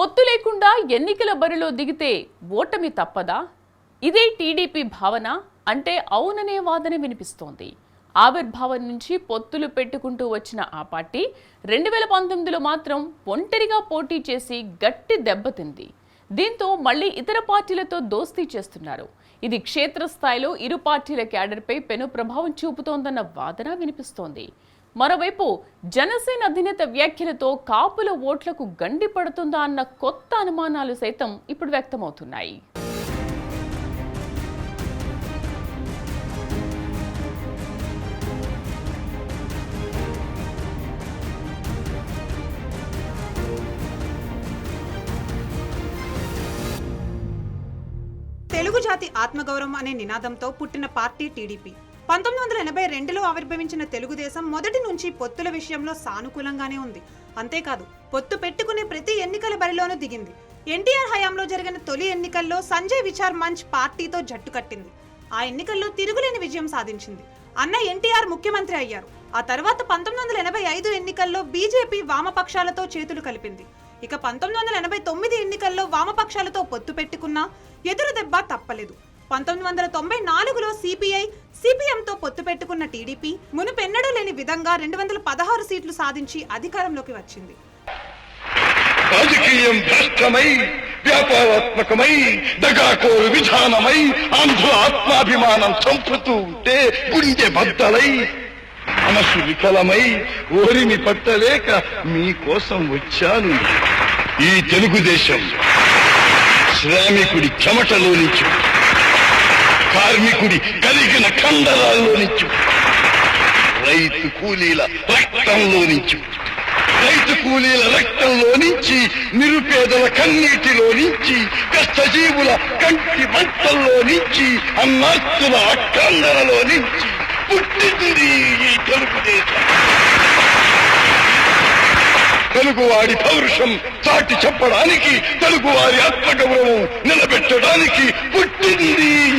పొత్తు లేకుండా ఎన్నికల బరిలో దిగితే ఓటమి తప్పదా? ఇదే టీడీపీ భావన అంటే అవుననే వాదన వినిపిస్తోంది. ఆవిర్భావం నుంచి పొత్తులు పెట్టుకుంటూ వచ్చిన ఆ పార్టీ రెండు వేల పంతొమ్మిదిలో మాత్రం ఒంటరిగా పోటీ చేసి గట్టి దెబ్బతింది దీంతో మళ్ళీ ఇతర పార్టీలతో దోస్తీ చేస్తున్నారు. ఇది క్షేత్రస్థాయిలో ఇరు పార్టీల క్యాడర్పై పెను ప్రభావం చూపుతోందన్న వాదన వినిపిస్తోంది. మరోవైపు జనసేన అధినేత వ్యాఖ్యలతో కాపుల ఓట్లకు గండి పడుతుందా అన్న కొత్త అనుమానాలు సైతం ఇప్పుడు వ్యక్తమవుతున్నాయి. తెలుగు జాతి ఆత్మగౌరవం అనే నినాదంతో పుట్టిన పార్టీ టీడీపీ. పంతొమ్మిది వందల ఎనభై రెండులో ఆవిర్భవించిన తెలుగుదేశం మొదటి నుంచి పొత్తుల విషయంలో సానుకూలంగానే ఉంది. అంతేకాదు పొత్తు పెట్టుకునే ప్రతి ఎన్నికల బరిలోనూ దిగింది. ఎన్టీఆర్ హయాంలో జరిగిన తొలి ఎన్నికల్లో సంజయ్ విచార్ మంచ్ పార్టీతో జట్టు కట్టింది. ఆ ఎన్నికల్లో తిరుగులేని విజయం సాధించింది. అన్న ఎన్టీఆర్ ముఖ్యమంత్రి అయ్యారు. ఆ తర్వాత పంతొమ్మిది వందల ఎనభై ఐదు ఎన్నికల్లో బీజేపీ వామపక్షాలతో చేతులు కలిపింది. ఇక పంతొమ్మిది వందల ఎనభై తొమ్మిది ఎన్నికల్లో వామపక్షాలతో పొత్తు పెట్టుకున్నా ఎదురు దెబ్బ తప్పలేదు. పంతొమ్మిది వందల తొంభై నాలుగులో సిపిఐ సిపిఎంతో పొత్తు పెట్టుకున్న టీడీపీ మునుపెన్నడూ లేని విధంగా రెండు వందల పదహారు సీట్లు సాధించి అధికారంలోకి వచ్చింది. రాజకీయం భ్రష్టమై వ్యాపారాత్మకమై దగాకోరు విధానమై ఆంధ్ర ఆత్మాభిమానం చంపుతూ ఉంటే గుండె బద్దలై మనసు వికలమై ఓరిమి పట్టలేక మీకోసం వచ్చాను. ఈ తెలుగుదేశం శ్రామికుడి చెమటలో నుంచి కార్మికుడి కలిగిన కండరాల్లో నుంచి రైతు కూలీల రక్తంలో నుంచి రైతు కూలీల రక్తంలో నుంచి నిరుపేదల కన్నీటిలో నుంచి కష్టజీవుల కంటి మంటల్లో నుంచి అన్నార్తుల అక్కందరలో నుంచి పుట్టింది ఈ తెలుగుదేశం. తెలుగువాడి పౌరుషం చాటి చెప్పడానికి తెలుగువారి ఆత్మగౌరవం నిలబెట్టడానికి పుట్టింది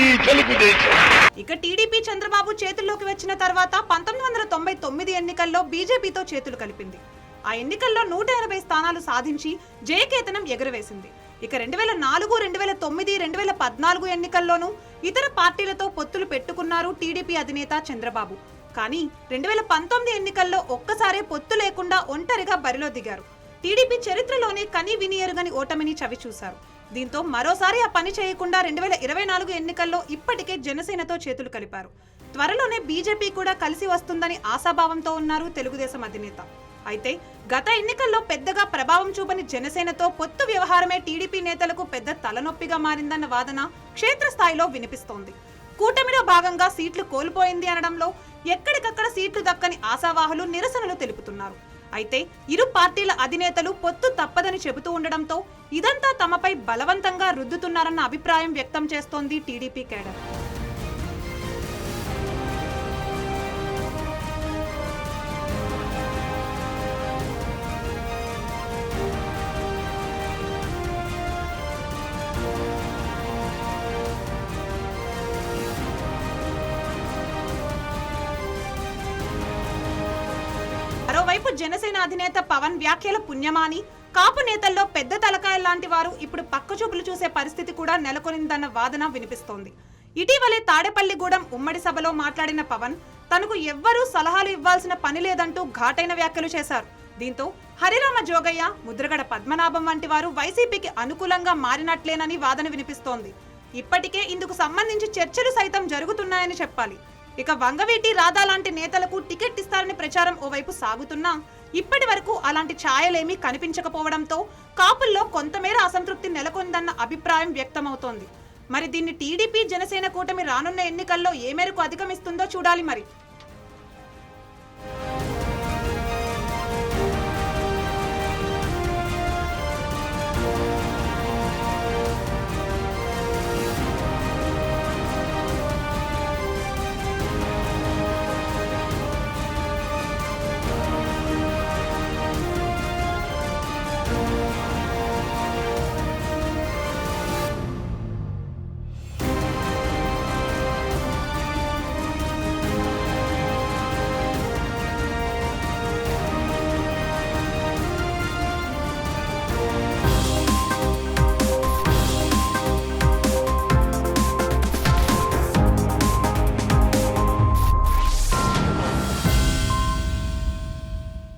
ఈ తెలుగుదేశం. ఇక టీడీపీ చంద్రబాబు చేతుల్లోకి వచ్చిన తర్వాత పంతొమ్మిది వందల తొంభై తొమ్మిది ఎన్నికల్లో బీజేపీతో చేతులు కలిపింది. ఆ ఎన్నికల్లో నూట ఎనభై స్థానాలు సాధించి జయకేతనం ఎగురవేసింది. ఇక రెండు వేల నాలుగు రెండు వేల తొమ్మిది రెండు వేల పద్నాలుగు ఎన్నికల్లోనూ ఇతర పార్టీలతో పొత్తులు పెట్టుకున్నారు టీడీపీ అధినేత చంద్రబాబు. కానీ రెండు వేల పంతొమ్మిది ఎన్నికల్లో ఒక్కసారే పొత్తు లేకుండా ఒంటరిగా బరిలో దిగారు. టీడీపీ చరిత్రలోనే కని వినియరుగని ఓటమిని చవి చూశారు దీంతో మరోసారి ఆ పని చేయకుండా రెండు వేల ఇరవై నాలుగు ఎన్నికల్లో ఇప్పటికే జనసేనతో చేతులు కలిపారు. త్వరలోనే బీజేపీ కూడా కలిసి వస్తుందని ఆశాభావంతో ఉన్నారు తెలుగుదేశం అధినేత. అయితే గత ఎన్నికల్లో పెద్దగా ప్రభావం చూపని జనసేనతో పొత్తు వ్యవహారమే టీడీపీ నేతలకు పెద్ద తలనొప్పిగా మారిందన్న వాదన క్షేత్రస్థాయిలో వినిపిస్తోంది. కూటమిలో భాగంగా సీట్లు కోల్పోయింది అనడంలో ఎక్కడికక్కడ సీట్లు దక్కని ఆశావాహులు నిరసనలు తెలుపుతున్నారు. అయితే ఇరు పార్టీల అధినేతలు పొత్తు తప్పదని చెబుతూ ఉండడంతో ఇదంతా తమపై బలవంతంగా రుద్దుతున్నారన్న అభిప్రాయం వ్యక్తం చేస్తోంది టీడీపీ కేడర్. జనసేన అధినేత పవన్ వ్యాఖ్యల పుణ్యమాని. కాపు నేతల్లో పెద్ద తలకాయ లాంటి వారు ఇప్పుడు పక్కచూపులు చూసే పరిస్థితి కూడా నెలకొనిందన్న వాదన వినిపిస్తోంది. ఇటీవలే తాడేపల్లిగూడెం ఉమ్మడి సభలో మాట్లాడిన పవన్ తనకు ఎవ్వరూ సలహాలు ఇవ్వాల్సిన పని లేదంటూ ఘాటైన వ్యాఖ్యలు చేశారు. దీంతో హరిరామ జోగయ్య ముద్రగడ పద్మనాభం వంటి వారు వైసీపీకి అనుకూలంగా మారినట్లేనని వాదన వినిపిస్తోంది. ఇప్పటికే ఇందుకు సంబంధించి చర్చలు సైతం జరుగుతున్నాయని చెప్పాలి. ఇక వంగవీటి రాధా లాంటి నేతలకు టికెట్ ఇస్తారని ప్రచారం ఓవైపు సాగుతున్నా ఇప్పటి వరకు అలాంటి ఛాయలేమీ కనిపించకపోవడంతో కాపుల్లో కొంతమేర అసంతృప్తి నెలకొందన్న అభిప్రాయం వ్యక్తమవుతోంది. మరి దీన్ని టీడీపీ జనసేన కూటమి రానున్న ఎన్నికల్లో ఏ మేరకు అధిగమిస్తుందో చూడాలి మరి.